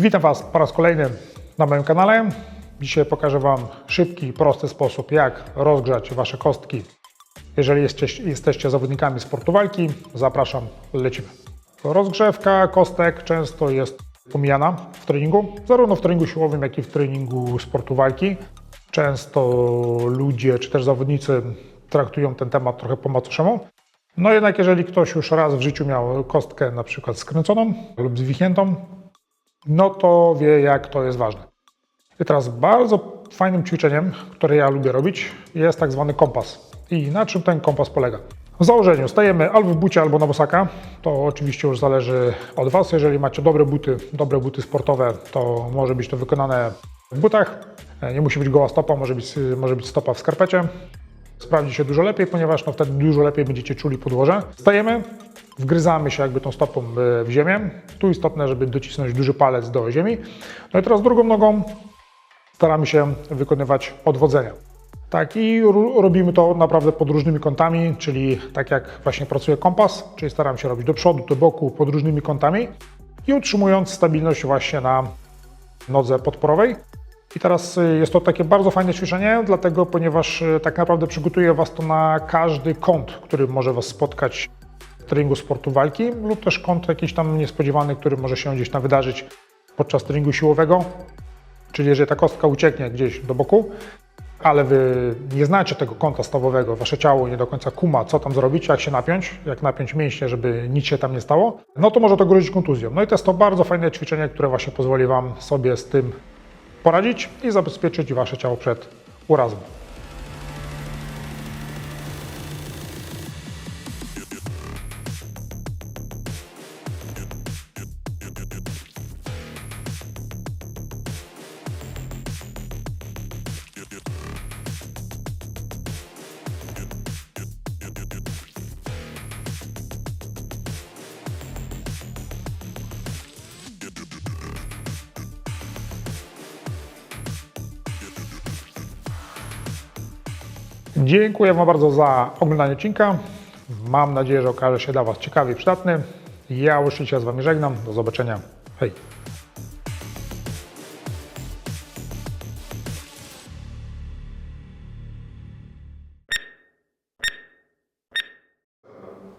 Witam Was po raz kolejny na moim kanale. Dzisiaj pokażę Wam szybki i prosty sposób, jak rozgrzać Wasze kostki. Jeżeli jesteście, jesteście zawodnikami sportu walki, zapraszam, lecimy. Rozgrzewka kostek często jest pomijana w treningu, zarówno w treningu siłowym, jak i w treningu sportu walki. Często ludzie czy też zawodnicy traktują ten temat trochę po macoszemu. No jednak jeżeli ktoś już raz w życiu miał kostkę na przykład skręconą lub zwichniętą, no to wie jak to jest ważne. I teraz bardzo fajnym ćwiczeniem, które ja lubię robić, jest tak zwany kompas. I na czym ten kompas polega? W założeniu stajemy albo w bucie, albo na bosaka. To oczywiście już zależy od Was. Jeżeli macie dobre buty, dobre buty sportowe, to może być to wykonane w butach. E, Nie musi być goła stopa, może być, może być stopa w skarpecie. Sprawdzi się dużo lepiej, ponieważ no, wtedy dużo lepiej będziecie czuli podłoże. Stajemy, wgryzamy się jakby tą stopą e, w ziemię. Tu istotne, żeby docisnąć duży palec do ziemi. No i teraz drugą nogą staramy się wykonywać odwodzenia. Tak, i robimy to naprawdę pod różnymi kątami, czyli tak jak właśnie pracuje kompas, czyli staram się robić do przodu, do boku, pod różnymi kątami i utrzymując stabilność właśnie na nodze podporowej. I teraz y, jest to takie bardzo fajne ćwiczenie, dlatego ponieważ y, tak naprawdę przygotuje Was to na każdy kąt, który może Was spotkać w treningu sportu walki lub też kąt jakiś tam niespodziewany, który może się gdzieś tam wydarzyć podczas treningu siłowego. Czyli jeżeli ta kostka ucieknie gdzieś do boku, ale Wy nie znacie tego kąta stawowego, Wasze ciało nie do końca kuma, co tam zrobić, jak się napiąć, jak napiąć mięśnie, żeby nic się tam nie stało, no to może to grozić kontuzją. No i to jest to bardzo fajne ćwiczenie, które właśnie pozwoli Wam sobie z tym poradzić i zabezpieczyć Wasze ciało przed urazem. Dziękuję Wam bardzo za oglądanie odcinka. Mam nadzieję, że okaże się dla Was ciekawy i przydatny. Ja już się z Wami żegnam. Do zobaczenia. Hej!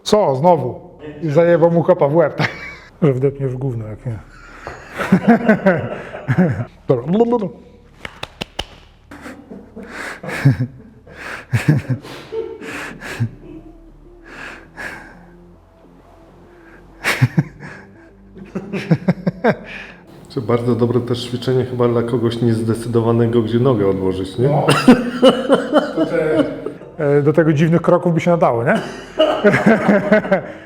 Co? Znowu? I zajebał mu kopa w łeb. Że wdepnie w gówno, jak nie. Dobra. To bardzo dobre też ćwiczenie chyba dla kogoś niezdecydowanego, gdzie nogę odłożyć, nie? E, Do tego dziwnych kroków by się nadało, nie?